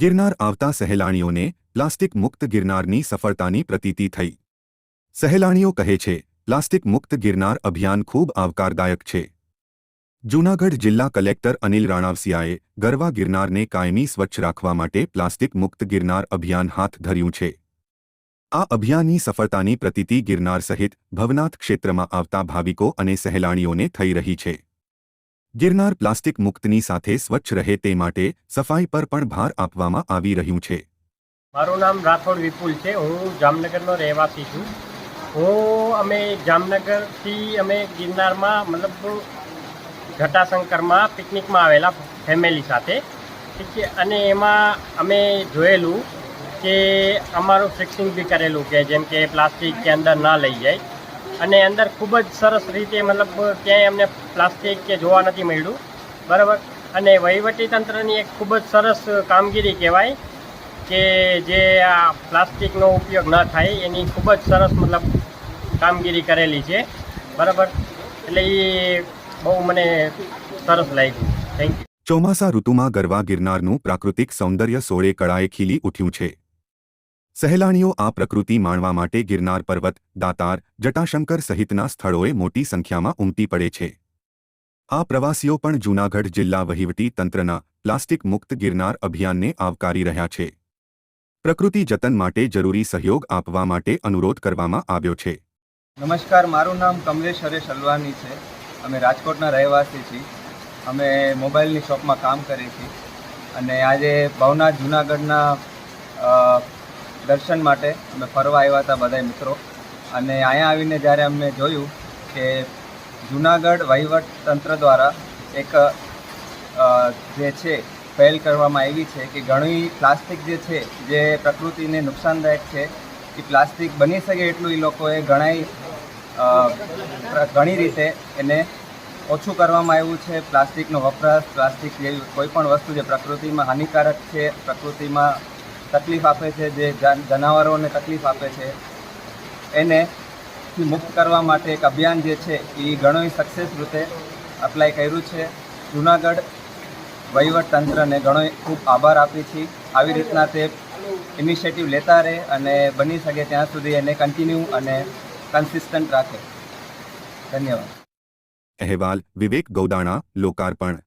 ગિરનાર આવતા સહેલાણીઓને પ્લાસ્ટિક મુક્ત ગિરનારની સફળતાની પ્રતીતિ થઈ. સહેલાણીઓ કહે છે, પ્લાસ્ટિક મુક્ત ગિરનાર અભિયાન ખૂબ આવકારદાયક છે. જૂનાગઢ જિલ્લા કલેક્ટર અનિલ રાણાવસિયાએ ગરવા ગિરનારને કાયમી સ્વચ્છ રાખવા માટે પ્લાસ્ટિક મુક્ત ગિરનાર અભિયાન હાથ ધર્યું છે. આ અભિયાનની સફળતાની પ્રતીતિ ગિરનાર સહિત ભવનાથ ક્ષેત્રમાં આવતા ભાવિકો અને સહેલાણીઓને થઈ રહી છે. ગિરનાર પ્લાસ્ટિક મુક્તની સાથે સ્વચ્છ રહે તે માટે સફાઈ પર પણ ભાર આપવામાં આવી રહ્યું છે. મારું નામ રાઠોડ વિપુલ છે. હું જામનગરનો રહેવાસી છું. હું અમે જામનગરથી અમે ગિરનારમાં મતલબ ઘટાશંકરમાં પિકનિકમાં આવેલા ફેમિલી સાથે. ઠીક છે. અને એમાં અમે જોયેલું કે અમારું ફિક્સિંગ બી કરેલું કે જેમ કે પ્લાસ્ટિક કે અંદર ના લઈ જાય. અને અંદર ખૂબ જ સરસ રીતે મતલબ ક્યાંય અમને પ્લાસ્ટિક કે જોવા નથી મળ્યું. બરાબર? અને વહીવટી તંત્રની એક ખૂબ જ સરસ કામગીરી કહેવાય કે જે આ પ્લાસ્ટિકનો ઉપયોગ ન થાય, એની ખૂબ જ સરસ મતલબ કામગીરી કરેલી છે. બરાબર? એટલે એ બહુ મને સરસ લાગ્યું. થેન્ક યુ ચોમાસા ઋતુમાં ગરવા ગિરનારનું પ્રાકૃતિક સૌંદર્ય સોળે કળાએ ખીલી ઉઠ્યું છે. સહેલાણીઓ આ પ્રકૃતિ માણવા માટે ગિરનાર પર્વત, દાતાર, જટાશંકર સહિતના સ્થળોએ મોટી સંખ્યામાં ઉમટી પડે છે. આ પ્રવાસીઓ પણ જૂનાગઢ જિલ્લા વહીવટી તંત્રના પ્લાસ્ટિક મુક્ત ગિરનાર અભિયાનને આવકારી રહ્યા છે. પ્રકૃતિ જતન માટે જરૂરી સહયોગ આપવા માટે અનુરોધ કરવામાં આવ્યો છે. નમસ્કાર, મારું નામ કમલેશ હરેશ અલવાની છે. અમે રાજકોટના રહેવાસી છીએ. અમે મોબાઈલની શોપમાં કામ કરીએ છીએ. અને આજે ભવનાથ જુનાગઢના દર્શન માટે અમે ફરવા આવ્યા હતા બધા મિત્રો. અને અહીંયા આવીને જ્યારે અમને જોયું કે જુનાગઢ વહીવટ તંત્ર દ્વારા એક જે છે, પહેલ કરવામાં આવી છે કે ઘણી પ્લાસ્ટિક જે છે, જે પ્રકૃતિને નુકસાનદાયક છે, એ પ્લાસ્ટિક બની શકે એટલું એ લોકોએ ઘણાય ઘણી રીતે એને ઓછું કરવામાં આવ્યું છે. પ્લાસ્ટિકનો વપરાશ, પ્લાસ્ટિક જેવી કોઈ પણ વસ્તુ જે પ્રકૃતિમાં હાનિકારક છે, પ્રકૃતિમાં તકલીફ આપે છે, જે જાનવરોને તકલીફ આપે છે. એને મુક્ત કરવા માટે એક અભિયાન જે છે, એ ઘણોય સક્સેસ રીતે અપ્લાય કર્યું છે. જુનાગઢ તંત્રને ઘણોય ખૂબ આભાર આપી છીએ. આવી રીતના તે ઇનિશિયેટિવ લેતા રહે અને બની શકે ત્યાં સુધી એને કન્ટિન્યુ અને કન્સિસ્ટન્ટ રાખે. ધન્યવાદ. અહેવાલ વિવેક ગૌદાણા, લોકાર્પણ.